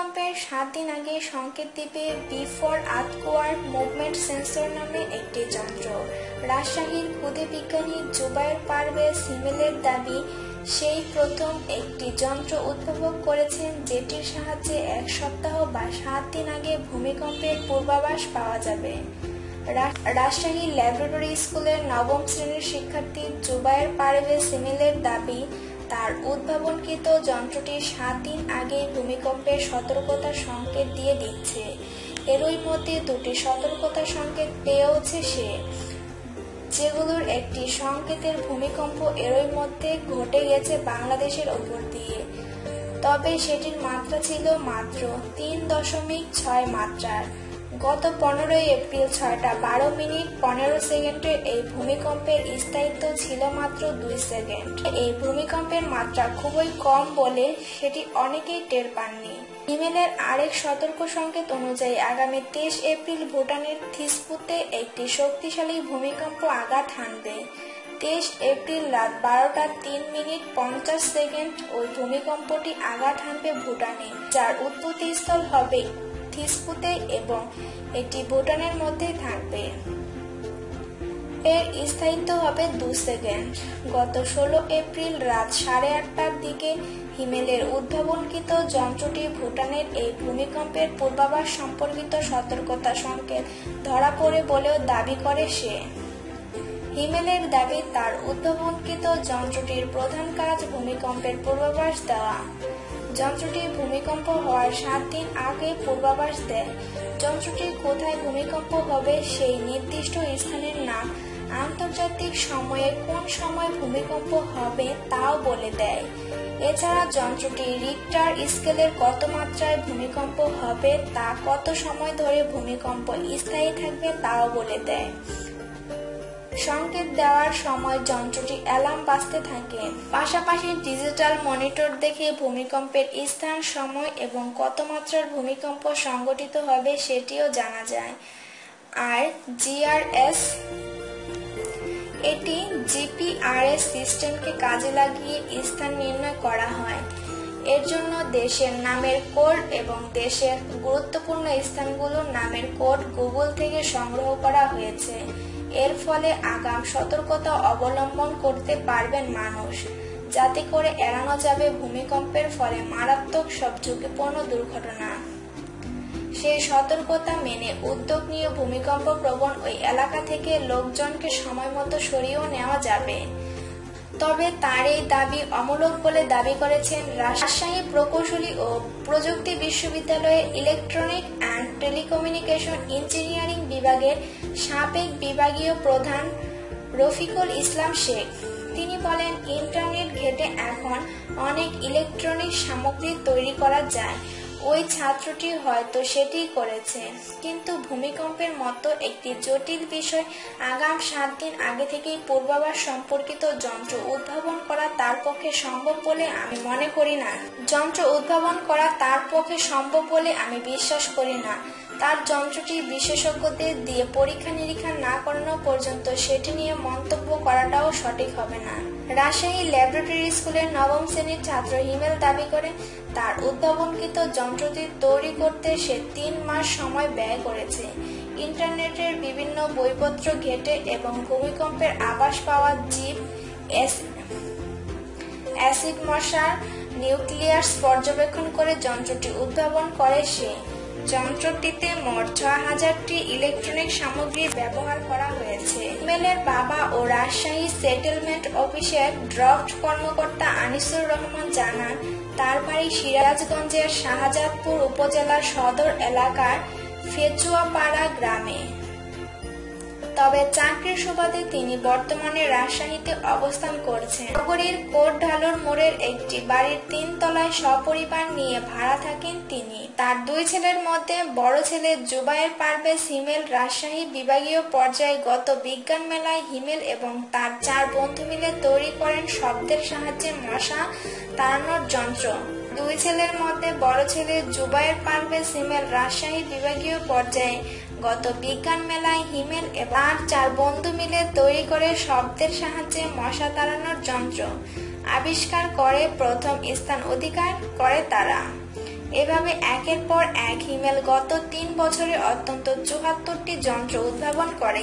ভূমিকম্পের সাত দিন আগে সংকেত দিবে বিফোর আর্থকোয়ার্ড মুভমেন্ট সেন্সর নামে একটি যন্ত্র। রাজশাহীর খুদে বিজ্ঞানী জুবাইর পারভেজ হিমেলের দাবি, সেই প্রথম একটি যন্ত্র উদ্ভাবক করেছেন যেটির সাহায্যে এক সপ্তাহ বা সাত দিন আগে ভূমিকম্পের পূর্বাভাস পাওয়া যাবে। রাজশাহী ল্যাবরেটরি স্কুলের নবম শ্রেণির শিক্ষার্থী জুবায়ের পারভেজ সিমিলের দাবি তার উদ্ভাবনকৃত যন্ত্রটি সাত দিন আগে ভূমিকম্পের সতর্কতা সংকেত দিয়ে দিচ্ছে। এরই মধ্যে দুটি সতর্কতা সংকেত পেয়েওছে সে, যেগুলোর একটি সংকেতের ভূমিকম্প এরই মধ্যে ঘটে গেছে বাংলাদেশের ওপর দিয়ে। তবে সেটির মাত্রা ছিল মাত্র তিন দশমিক ছয় মাত্রার। গত পনেরোই এপ্রিল ছয়টা বারো মিনিট পনেরো সেকেন্ডের এই ভূমিকম্পের স্থায়িত্ব ছিল মাত্র দুই সেকেন্ড। এই ভূমিকম্পের মাত্রা খুবই কম বলে সেটি অনেকেই টের পাননি। ইমেলের আরেক সতর্ক সংকেত অনুযায়ী আগামী তেইশ এপ্রিল ভুটানের থিসপুতে একটি শক্তিশালী ভূমিকম্প আঘাত হানবে। তেইশ এপ্রিল রাত বারোটা তিন মিনিট পঞ্চাশ সেকেন্ড ওই ভূমিকম্পটি আঘাত হানবে ভুটানে, যার উৎপত্তিস্থল হবে থিসপুতে এবং এটি ভুটানের মধ্যে থাকবে। এর স্থায়িত্ব হবে দু সেকেন্ড। গত ষোলো এপ্রিল রাত সাড়ে আটটার দিকে হিমেলের উদ্ভাবনকৃত যন্ত্রটি ভুটানের এই ভূমিকম্পের পূর্বাভাস সম্পর্কিত সতর্কতা সংকেত ধরা পড়ে বলেও দাবি করে সে। হিমেলের দাবি, তার উদ্ভাবনকৃত যন্ত্রটির প্রধান কাজ ভূমিকম্পের পূর্বাভাস দেওয়া। যন্ত্রটি ভূমিকম্প হওয়ার সাত দিন আগে পূর্বাভাস দেয়। যন্ত্রটি কোথায় ভূমিকম্প হবে সেই নির্দিষ্ট স্থানের নাম আন্তর্জাতিক সময়ে কোন সময় ভূমিকম্প হবে তাও বলে দেয়। এছাড়া যন্ত্রটি রিক্টার স্কেলের কত মাত্রায় ভূমিকম্প হবে তা কত সময় ধরে ভূমিকম্প স্থায়ী থাকবে তাও বলে দেয়। সংকেত দেওয়ার সময় যন্ত্রটি অ্যালার্ম বাজতে থাকে। পাশাপাশি ডিজিটাল মনিটর দেখে ভূমিকম্পের স্থান, সময় এবং কত মাত্রার ভূমিকম্প সংগঠিত হবে সেটিও জানা যায়। আর জিআরএস এটি জিপিআরএস সিস্টেমকে কাজে লাগিয়ে স্থান নির্ণয় করা হয়। এর জন্য দেশের নামের কোড এবং দেশের গুরুত্বপূর্ণ স্থানগুলোর নামের কোড গুগল থেকে সংগ্রহ করা হয়েছে। এর ফলে আগাম সতর্কতা অবলম্বন করতে পারবেন মানুষ। যাতে করে এড়ানো যাবে ভূমিকম্পের ফলে মারাত্মক সব ঝুঁকিপূর্ণ দুর্ঘটনা। সেই সতর্কতা মেনে উদ্যোগ নিয়ে ভূমিকম্প প্রবণ ওই এলাকা থেকে লোকজনকে সময় মতো সরিয়েও নেওয়া যাবে। তবে তার এই দাবি অমূলক বলে দাবি করেছেন রাজশাহী প্রকৌশলী ও প্রযুক্তি বিশ্ববিদ্যালয়ের ইলেকট্রনিক অ্যান্ড টেলিকমিউনিকেশন ইঞ্জিনিয়ারিং বিভাগের সাবেক বিভাগীয় প্রধান রফিকুল ইসলাম শেখ। তিনি বলেন, ইন্টারনেট ঘেটে এখন অনেক ইলেকট্রনিক সামগ্রী তৈরি করা যায়। ওই ছাত্রটি হয়তো সেটি করেছে। কিন্তু ভূমিকম্পের মতো একটি জটিল বিষয় আগাম সাত দিন আগে থেকেই পূর্বাভাস সম্পর্কিত যন্ত্র উদ্ভাবন করা তার পক্ষে সম্ভব বলে আমি মনে করি না। যন্ত্র উদ্ভাবন করা তার পক্ষে সম্ভব বলে আমি বিশ্বাস করি না। তার যন্ত্রটি বিশেষজ্ঞদের দিয়ে পরীক্ষা নিরীক্ষা না করানো পর্যন্ত সেটি নিয়ে মন্তব্য করাটাও সঠিক হবে না। রাজশাহী ল্যাবরেটরি স্কুলের নবম শ্রেণির ছাত্র হিমেল দাবি করে, তার উদ্ভাবনকৃত যন্ত্রটি তৈরি করতে সে তিন মাস সময় ব্যয় করেছে। ইন্টারনেটের বিভিন্ন বইপত্র ঘেটে এবং ভূমিকম্পের আবাস পাওয়া জীব অ্যাসিড মশার নিউক্লিয়াস পর্যবেক্ষণ করে যন্ত্রটি উদ্ভাবন করে সে। যন্ত্রটিতে মোট ছ হাজারটি ইলেকট্রনিক সামগ্রী ব্যবহার করা হয়েছে। ইমেলের বাবা ও রাজশাহী সেটেলমেন্ট অফিসের ড্রফট কর্মকর্তা আনিসুর রহমান জানান, তার বাড়ি সিরাজগঞ্জের শাহজাদপুর উপজেলার সদর এলাকার ফেচুয়াপাড়া গ্রামে। তবে চাকরির সুবাদে তিনি বর্তমানে রাজশাহীতে অবস্থান করছেন। নগরীর কোট ঢালোর মোড়ের একটি বাড়ির তিন তলায় সপরিবার নিয়ে ভাড়া থাকেন তিনি। তার দুই ছেলের মধ্যে বড় ছেলে জুবাইর পারভেজ হিমেল রাজশাহী বিভাগীয় পর্যায়ে গত বিজ্ঞান মেলায় হিমেল এবং তার চার বন্ধু মিলে তৈরি করেন শব্দের সাহায্যে মশা তাড়ানোর যন্ত্র। দুই ছেলের মধ্যে বড় ছেলে জুবাইর পারভেজ হিমেল রাজশাহী বিভাগীয় পর্যায়ে। গত বিজ্ঞান মেলায় হিমেল এবং চার বন্ধু মিলে তৈরি করে শব্দের সাহায্যে মশা তাড়ানোর যন্ত্র আবিষ্কার করে প্রথম স্থান অধিকার করে তারা। এভাবে একের পর এক হিমেল গত তিন বছরে অত্যন্ত চুহাত্তরটি যন্ত্র উদ্ভাবন করে।